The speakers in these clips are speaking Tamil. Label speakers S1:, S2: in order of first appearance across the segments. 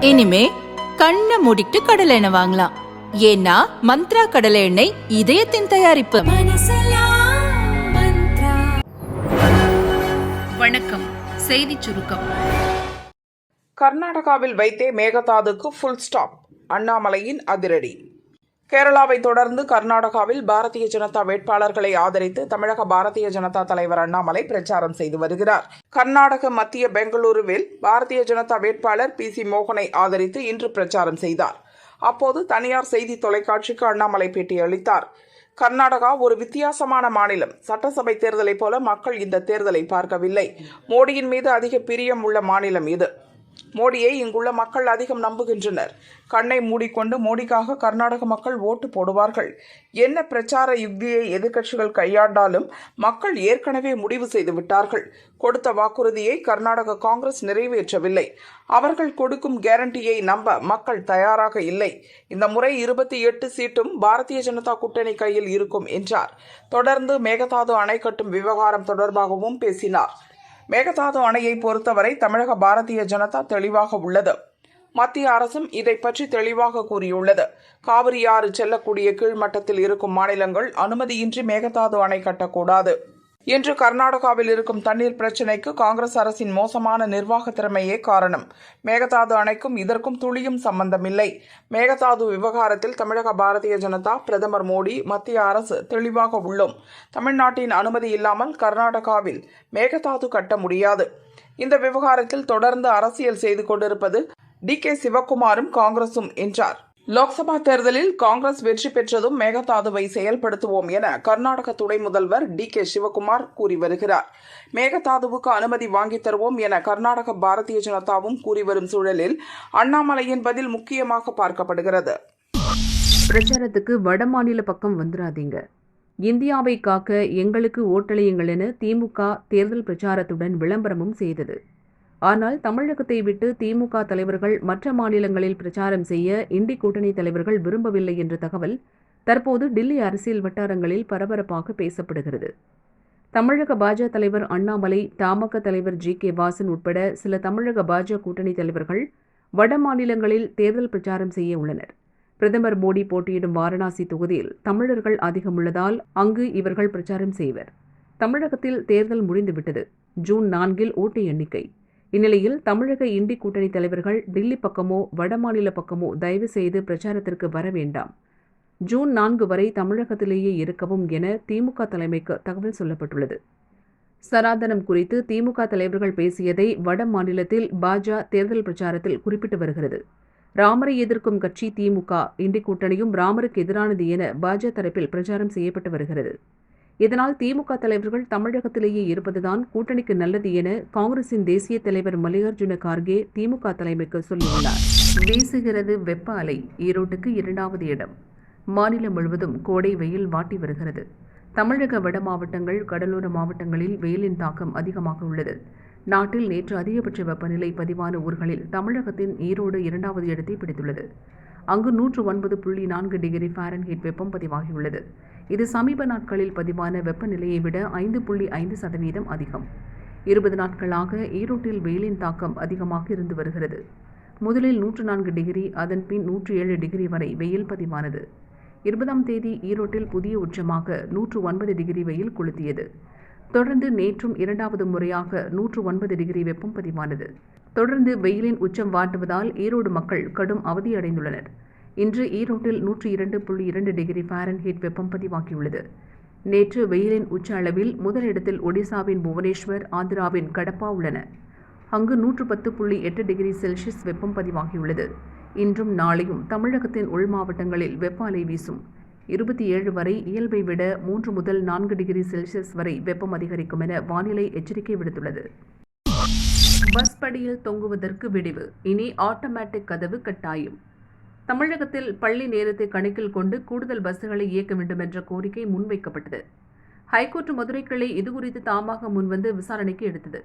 S1: இனிமே கண்ணை மூடிட்டு கடலை எண்ணெய் வாங்கலாம். ஏன்னா மந்த்ரா கடலை எண்ணெய் இதயத்தின் தயாரிப்பு.
S2: வணக்கம். செய்திச் சுருக்கம்.
S3: கர்நாடகாவில் வைத்தே மேகதாதுக்கு ஃபுல் ஸ்டாப் அண்ணாமலையின் அதிரடி. கேரளாவை தொடர்ந்து கர்நாடகாவில் பாரதிய ஜனதா வேட்பாளர்களை ஆதரித்து தமிழக பாரதிய ஜனதா தலைவர் அண்ணாமலை பிரச்சாரம் செய்து வருகிறார். கர்நாடக மத்திய பெங்களூருவில் பாரதிய ஜனதா வேட்பாளர் பி. சி. மோகனை ஆதரித்து இன்று பிரச்சாரம் செய்தார். அப்போது தனியார் செய்தி தொலைக்காட்சிக்கு அண்ணாமலை பேட்டியளித்தார் கர்நாடகா ஒரு வித்தியாசமான மாநிலம். சட்டசபை தேர்தலைப் போல மக்கள் இந்த தேர்தலை பார்க்கவில்லை. மோடியின் மீது அதிக பிரியம் உள்ள மாநிலம் இது. மோடியை இங்குள்ள மக்கள் அதிகம் நம்புகின்றனர். கண்ணை மூடிக்கொண்டு மோடிக்காக கர்நாடக மக்கள் ஓட்டு போடுவார்கள். என்ன பிரச்சார யுக்தியை எதிர்க்கட்சிகள் கையாண்டாலும் மக்கள் ஏற்கனவே முடிவு செய்து விட்டார்கள். கொடுத்த வாக்குறுதியை கர்நாடக காங்கிரஸ் நிறைவேற்றவில்லை. அவர்கள் கொடுக்கும் கேரண்டியை நம்ப மக்கள் தயாராக இல்லை. இந்த முறை இருபத்தி எட்டு சீட்டும் பாரதிய ஜனதா கூட்டணி கையில் இருக்கும் என்றார். தொடர்ந்து மேகதாது அணை கட்டும் விவகாரம் தொடர்பாகவும் பேசினார். மேகதாது அணையை பொறுத்தவரை தமிழக பாரதிய ஜனதா தெளிவாக உள்ளது. மத்திய அரசும் இதை பற்றி தெளிவாக கூறியுள்ளது. காவிரி ஆறு செல்லக்கூடிய கீழ்மட்டத்தில் இருக்கும் மாநிலங்கள் அனுமதியின்றி மேகதாது அணை கட்டக்கூடாது. இன்று கர்நாடகாவில் இருக்கும் தண்ணீர் பிரச்சினைக்கு காங்கிரஸ் அரசின் மோசமான நிர்வாக திறமையே காரணம். மேகதாது அணைக்கும் இதற்கும் துளியும் சம்பந்தமில்லை. மேகதாது விவகாரத்தில் தமிழக பாரதிய ஜனதா பிரதமர் மோடி மத்திய அரசு தெளிவாக உள்ளோம். தமிழ்நாட்டின் அனுமதி இல்லாமல் கர்நாடகாவில் மேகதாது கட்ட முடியாது. இந்த விவகாரத்தில் தொடர்ந்து அரசியல் செய்து கொண்டிருப்பது டி கே சிவக்குமாரும் காங்கிரசும் என்றார். லோக்சபா தேர்தலில் காங்கிரஸ் வெற்றி பெற்றதும் மேகதாதுவை செயல்படுத்துவோம் என கர்நாடக துணை முதல்வர் டி கே சிவகுமார் கூறி வருகிறார். மேகதாதுவுக்கு அனுமதி வாங்கித் தருவோம் என கர்நாடக பாரதிய ஜனதாவும் கூறி வரும் சூழலில் அண்ணாமலையின் பதில் முக்கியமாக பார்க்கப்படுகிறது.
S4: பிரச்சாரத்துக்கு வடமாநில பக்கம் வந்துடாதீங்க இந்தியாவை காக்க எங்களுக்கு ஓட்டளியுங்கள் என திமுக தேர்தல் பிரச்சாரத்துடன் விளம்பரமும் செய்தது. ஆனால் தமிழகத்தை விட்டு திமுக தலைவர்கள் மற்ற மாநிலங்களில் பிரச்சாரம் செய்ய இந்தி கூட்டணி தலைவர்கள் விரும்பவில்லை என்ற தகவல் தற்போது டில்லி அரசியல் வட்டாரங்களில் பரபரப்பாக பேசப்படுகிறது. தமிழக பாஜ தலைவர் அண்ணாமலை தமாக தலைவர் ஜி கே வாசன் உட்பட சில தமிழக பாஜ கூட்டணி தலைவர்கள் வட மாநிலங்களில் தேர்தல் பிரச்சாரம் செய்ய உள்ளனர். பிரதமர் மோடி போட்டியிடும் வாரணாசி தொகுதியில் தமிழர்கள் அதிகம் உள்ளதால் அங்கு இவர்கள் பிரச்சாரம் செய்வர். தமிழகத்தில் தேர்தல் முடிந்துவிட்டது. ஜூன் நான்கில் ஓட்டு எண்ணிக்கை இந்நிலையில் தமிழக இண்டி கூட்டணி தலைவர்கள் டில்லி பக்கமோ வடமாநில பக்கமோ தயவு செய்து பிரச்சாரத்திற்கு வர வேண்டாம். ஜூன் நான்கு வரை தமிழகத்திலேயே இருக்கவும் என திமுக தலைமைக்கு தகவல் சொல்லப்பட்டுள்ளது. சனாதனம் குறித்து திமுக தலைவர்கள் பேசியதை வட மாநிலத்தில் பாஜ தேர்தல் பிரச்சாரத்தில் குறிப்பிட்டு வருகிறது. ராமரை எதிர்க்கும் கட்சி திமுக இண்டி கூட்டணியும் ராமருக்கு எதிரானது என பாஜ தரப்பில் பிரச்சாரம் செய்யப்பட்டு வருகிறது. இதனால் திமுக தலைவர்கள் தமிழகத்திலேயே இருப்பதுதான் கூட்டணிக்கு நல்லது என காங்கிரசின் தேசிய தலைவர் மல்லிகார்ஜுன கார்கே திமுக தலைமைக்கு சொல்லியுள்ளார். வீசுகிறது வெப்ப அலை ஈரோட்டுக்கு இரண்டாவது இடம். மாநிலம் முழுவதும் கோடை வெயில் வாட்டி வருகிறது. தமிழக வட மாவட்டங்கள் கடலோர மாவட்டங்களில் வெயிலின் தாக்கம் அதிகமாக உள்ளது. நாட்டில் நேற்று அதிகபட்ச வெப்பநிலை பதிவான ஊர்களில் தமிழகத்தின் ஈரோடு இரண்டாவது இடத்தை பிடித்துள்ளது. அங்கு நூற்று ஒன்பது புள்ளி நான்கு டிகிரி ஃபாரன்ஹீட் வெப்பம் பதிவாகியுள்ளது. இது சமீப நாட்களில் பதிவான வெப்பநிலையை விட ஐந்து புள்ளி ஐந்து சதவீதம் அதிகம். இருபது நாட்களாக ஈரோட்டில் வெயிலின் தாக்கம் அதிகமாக இருந்து வருகிறது. முதலில் நூற்று நான்கு டிகிரி அதன் பின் நூற்று ஏழு டிகிரி வரை வெயில் பதிவானது. இருபதாம் தேதி ஈரோட்டில் புதிய உச்சமாக நூற்று ஒன்பது டிகிரி வெயில் கொளுத்தியது. தொடர்ந்து நேற்றும் இரண்டாவது முறையாக நூற்று ஒன்பது டிகிரி வெப்பம் பதிவானது. தொடர்ந்து வெயிலின் உச்சம் வாட்டுவதால் ஈரோடு மக்கள் கடும் அவதியடைந்துள்ளனர். இன்று ஈரோட்டில் நூற்றி இரண்டு புள்ளி இரண்டு டிகிரி ஃபாரன்ஹீட் வெப்பம் பதிவாகியுள்ளது. நேற்று வெயிலின் உச்ச அளவில் முதலிடத்தில் ஒடிசாவின் புவனேஸ்வர் ஆந்திராவின் கடப்பா உள்ளன. அங்கு நூற்று பத்து புள்ளி எட்டு டிகிரி செல்சியஸ் வெப்பம் பதிவாகியுள்ளது. இன்றும் நாளையும் தமிழகத்தின் உள் மாவட்டங்களில் வெப்ப அலை வீசும். இருபத்தி ஏழு வரை இயல்பை விட மூன்று முதல் நான்கு டிகிரி செல்சியஸ் வரை வெப்பம் அதிகரிக்கும் என வானிலை எச்சரிக்கை விடுத்துள்ளது. பஸ் படியில் தொங்குவதற்கு விடிவு. இனி ஆட்டோமேட்டிக் கதவு கட்டாயம். தமிழகத்தில் பள்ளி நேரத்தை கணக்கில் கொண்டு கூடுதல் பஸ்ஸுகளை இயக்க வேண்டும் என்ற கோரிக்கை முன்வைக்கப்பட்டது. ஹைகோர்ட் மதுரை கிளை இதுகுறித்து தாமாக முன்வந்து விசாரணைக்கு எடுத்தது.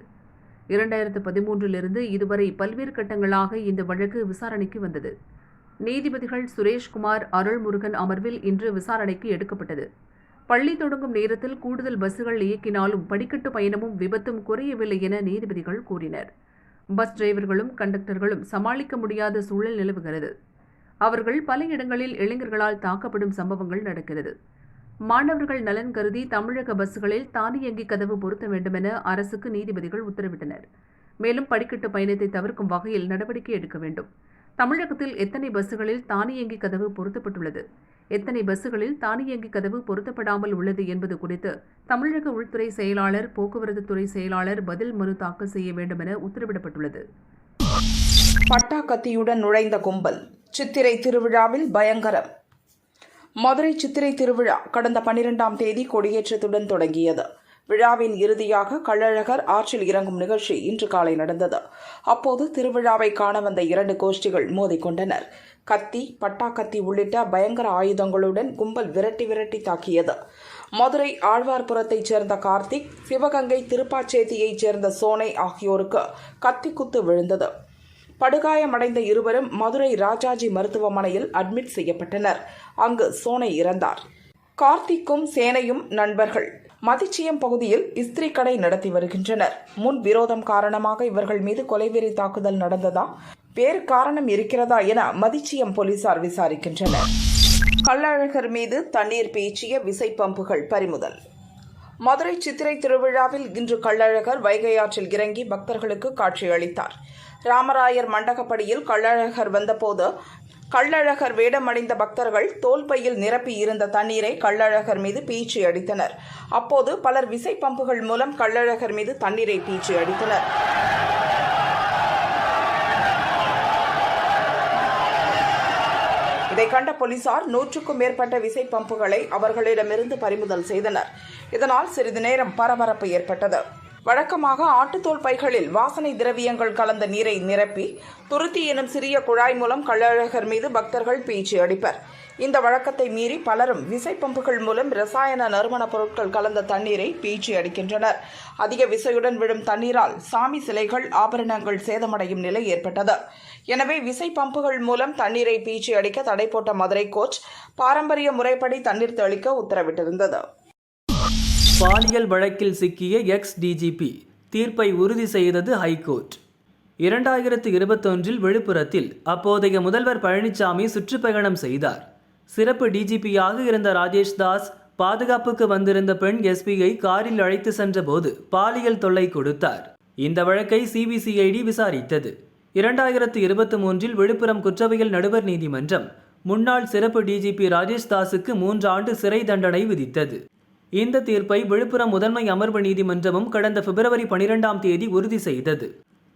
S4: இரண்டாயிரத்து பதிமூன்றிலிருந்து இதுவரை பல்வேறு கட்டங்களாக இந்த வழக்கு விசாரணைக்கு வந்தது. நீதிபதிகள் சுரேஷ்குமார் அருள்முருகன் அமர்வில் இன்று விசாரணைக்கு எடுக்கப்பட்டது. பள்ளி தொடங்கும் நேரத்தில் கூடுதல் பஸ்ஸுகள் இயக்கினாலும் படிக்கட்டு பயணமும் விபத்தும் குறையவில்லை என நீதிபதிகள் கூறினர். பஸ் டிரைவர்களும் கண்டக்டர்களும் சமாளிக்க முடியாத சூழல் நிலவுகிறது. அவர்கள் பல இடங்களில் இளைஞர்களால் தாக்கப்படும் சம்பவங்கள் நடக்கிறது. மாணவர்கள் நலன் கருதி தமிழக பஸ்களில் தானியங்கி கதவு பொருத்த வேண்டுமென அரசுக்கு நீதிபதிகள் உத்தரவிட்டனர். மேலும் படிக்கட்டு பயணத்தை தவிர்க்கும் வகையில் நடவடிக்கை எடுக்க வேண்டும். தமிழகத்தில் எத்தனை பஸ்களில் தானியங்கி கதவு பொருத்தப்பட்டுள்ளது? எத்தனை பஸ்களில் தானியங்கி கதவு பொருத்தப்படாமல் உள்ளது என்பது குறித்து தமிழக உள்துறை செயலாளர் போக்குவரத்து துறை செயலாளர் பதில் மனு தாக்கல் செய்ய வேண்டுமென உத்தரவிடப்பட்டுள்ளது.
S3: பட்டா கத்தியுடன் நுழைந்த கும்பல். சித்திரை திருவிழாவில் பயங்கரம். மதுரை சித்திரை திருவிழா கடந்த பனிரெண்டாம் தேதி கொடியேற்றத்துடன் தொடங்கியது. விழாவின் இறுதியாக கள்ளழகர் ஆற்றில் இறங்கும் நிகழ்ச்சி இன்று காலை நடந்தது. அப்போது திருவிழாவை காண வந்த இரண்டு கோஷ்டிகள் மோதிக்கொண்டனர் கத்தி பட்டாக்கத்தி உள்ளிட்ட பயங்கர ஆயுதங்களுடன் கும்பல் விரட்டி விரட்டி தாக்கியது. மதுரை ஆழ்வார்புரத்தைச் சேர்ந்த கார்த்திக் சிவகங்கை திருப்பாச்சேத்தியைச் சேர்ந்த சோனை ஆகியோருக்கு கத்தி குத்து விழுந்தது. படுகாயமடைந்த இருவரும் மதுரை ராஜாஜி மருத்துவமனையில் அட்மிட் செய்யப்பட்டனர். அங்கு சோனை இறந்தார். கார்த்திக்கும் சேனையும் நண்பர்கள். மதிச்சியம் பகுதியில் இஸ்திரி கடை நடத்தி வருகின்றனர். முன் விரோதம் காரணமாக இவர்கள் மீது கொலைவெறி தாக்குதல் நடந்ததா? வேறு காரணம் இருக்கிறதா என மதிச்சியம் போலீசார் விசாரிக்கின்றனர். கள்ளழகர் மீது தண்ணீர் பீச்சிய விசை பம்புகள் பறிமுதல். மதுரை சித்திரை திருவிழாவில் இன்று கள்ளழகர் வைகை ஆற்றில் இறங்கி பக்தர்களுக்கு காட்சியளித்தார். ராமராயர் மண்டகப்படியில் கள்ளழகர் வந்தபோது கள்ளழகர் வேடமடைந்த பக்தர்கள் தோல்பையில் நிரப்பி இருந்த தண்ணீரை கள்ளழகர் மீது பீச்சி அடித்தனர். அப்போது பலர் விசை பம்புகள் மூலம் கள்ளழகர் மீது தண்ணீரை பீச்சி அடித்தனர். இதை கண்ட போலீசார் நூற்றுக்கும் மேற்பட்ட விசை பம்புகளை அவர்களிடமிருந்து பறிமுதல் செய்தனர். இதனால் சிறிது நேரம் பரபரப்பு ஏற்பட்டது. வழக்கமாக ஆட்டுத்தோல் பைகளில் வாசனை திரவியங்கள் கலந்த நீரை நிரப்பி துருத்தி எனும் சிறிய குழாய் மூலம் கள்ளழகர் மீது பக்தர்கள் பீச்சு அடிப்பர். இந்த வழக்கத்தை மீறி பலரும் விசை பம்புகள் மூலம் ரசாயன நறுமணப் பொருட்கள் கலந்த தண்ணீரை பீச்சி அடிக்கின்றனர். அதிக விசையுடன் விழும் தண்ணீரால் சாமி சிலைகள் ஆபரணங்கள் சேதமடையும் நிலை ஏற்பட்டது. எனவே விசை பம்புகள் மூலம் தண்ணீரை பீச்சி அடிக்க தடை போட்ட மதுரை கோச் பாரம்பரிய முறைப்படி தண்ணீர் தெளிக்க உத்தரவிட்டிருந்தது.
S5: பாலியல் வழக்கில் சிக்கிய எக்ஸ் டிஜிபி தீர்ப்பை உறுதி செய்தது ஹைகோர்ட். இரண்டாயிரத்து இருபத்தொன்றில் விழுப்புரத்தில் அப்போதைய முதல்வர் பழனிசாமி சுற்றுப்பயணம் செய்தார். சிறப்பு டிஜிபியாக இருந்த ராஜேஷ் தாஸ் பாதுகாப்புக்கு வந்திருந்த பெண் எஸ்பியை காரில் அழைத்து சென்றபோது பாலியல் தொல்லை கொடுத்தார். இந்த வழக்கை சிபிசிஐடி விசாரித்தது. இரண்டாயிரத்து இருபத்தி மூன்றில் விழுப்புரம் குற்றவியல் நடுவர் நீதிமன்றம் முன்னாள் சிறப்பு டிஜிபி ராஜேஷ் தாஸுக்கு மூன்று ஆண்டு சிறை தண்டனை விதித்தது. இந்த தீர்ப்பை விழுப்புரம் முதன்மை அமர்வு நீதிமன்றமும் கடந்த பிப்ரவரி பனிரெண்டாம் தேதி உறுதி செய்தது.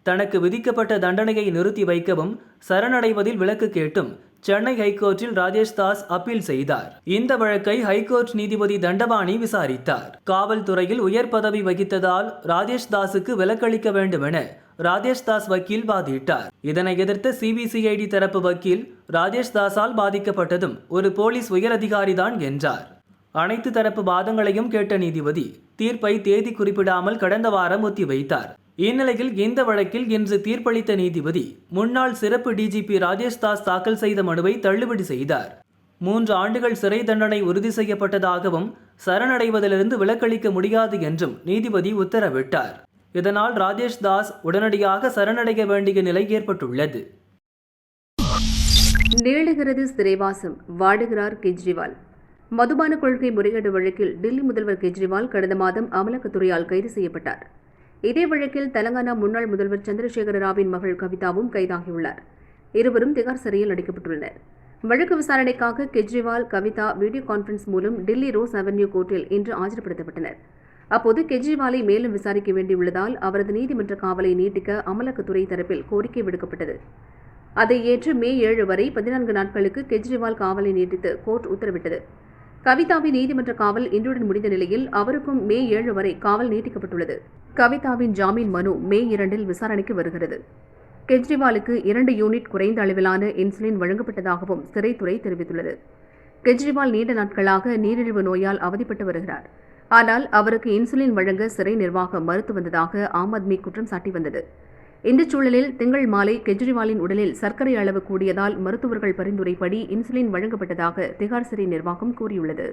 S5: தனக்கு விதிக்கப்பட்ட தண்டனையை நிறுத்தி வைக்கவும் சரணடைவதில் விலக்கு கேட்டும் சென்னை ஹைகோர்ட்டில் ராஜேஷ் தாஸ் அப்பீல் செய்தார். இந்த வழக்கை ஹைகோர்ட் நீதிபதி தண்டபாணி விசாரித்தார். காவல்துறையில் உயர் பதவி வகித்ததால் ராஜேஷ் தாஸுக்கு விலக்களிக்க வேண்டுமென ராஜேஷ் தாஸ் வக்கீல் வாதிட்டார். இதனை எதிர்த்த சிபிசிஐடி தரப்பு வக்கீல் ராஜேஷ் தாஸால் பாதிக்கப்பட்டதும் ஒரு போலீஸ் உயரதிகாரிதான் என்றார். அனைத்து தரப்பு வாதங்களையும் கேட்ட நீதிபதி தீர்ப்பை தேதி குறிப்பிடாமல் கடந்த வாரம் ஒத்திவைத்தார். இந்நிலையில் இந்த வழக்கில் இன்று தீர்ப்பளித்த நீதிபதி முன்னாள் சிறப்பு டிஜிபி ராஜேஷ் தாஸ் தாக்கல் செய்த மனுவை தள்ளுபடி செய்தார். மூன்று ஆண்டுகள் சிறை தண்டனை உறுதி செய்யப்பட்டதாகவும் சரணடைவதிலிருந்து விலக்களிக்க முடியாது என்றும் நீதிபதி உத்தரவிட்டார். இதனால் ராஜேஷ் தாஸ் உடனடியாக சரணடைய வேண்டிய நிலை ஏற்பட்டுள்ளது.
S4: நீளுகிறது சிறைவாசம் வாடுகிறார் கெஜ்ரிவால். மதுபான கொள்கை முறைகேடு வழக்கில் டில்லி முதல்வர் கெஜ்ரிவால் கடந்த மாதம் அமலாக்கத்துறையால் கைது செய்யப்பட்டார். இதே வழக்கில் தெலங்கானா முன்னாள் முதல்வர் சந்திரசேகர ராவின் மகள் கவிதாவும் கைதாகியுள்ளார். இருவரும் திகார் சிறையில் அடைக்கப்பட்டுள்ளனர். வழக்கு விசாரணைக்காக கெஜ்ரிவால் கவிதா வீடியோ கான்பரன்ஸ் மூலம் டில்லி ரோஸ் அவென்யூ கோர்ட்டில் இன்று ஆஜர்படுத்தப்பட்டனர். அப்போது கெஜ்ரிவாலை மேலும் விசாரிக்க வேண்டியுள்ளதால் அவரது நீதிமன்ற காவலை நீட்டிக்க அமலாக்கத்துறை தரப்பில் கோரிக்கை விடுக்கப்பட்டது. அதை ஏற்று மே ஏழு வரை பதினான்கு நாட்களுக்கு கெஜ்ரிவால் காவலை நீட்டித்து கோர்ட் உத்தரவிட்டது. கவிதாவின் நீதிமன்ற காவல் இன்றுடன் முடிந்த நிலையில் அவருக்கும் மே ஏழு வரை காவல் நீட்டிக்கப்பட்டுள்ளது. கவிதாவின் ஜாமீன் மனு மே இரண்டில் விசாரணைக்கு வருகிறது. கெஜ்ரிவாலுக்கு இரண்டு யூனிட் குறைந்த அளவிலான இன்சுலின் வழங்கப்பட்டதாகவும் சிறைத்துறை தெரிவித்துள்ளது. கெஜ்ரிவால் நீண்ட நாட்களாக நீரிழிவு நோயால் அவதிப்பட்டு வருகிறார். ஆனால் அவருக்கு இன்சுலின் வழங்க சிறை நிர்வாகம் மறுத்து வந்ததாக ஆம் ஆத்மி குற்றம் சாட்டி வந்தது. இந்த சூழலில் திங்கள் மாலை கெஜ்ரிவாலின் உடலில் சர்க்கரை அளவு கூடியதால் மருத்துவர்கள் பரிந்துரைப்படி இன்சுலின் வழங்கப்பட்டதாக திகார் சிறை நிர்வாகம் கூறியுள்ளது.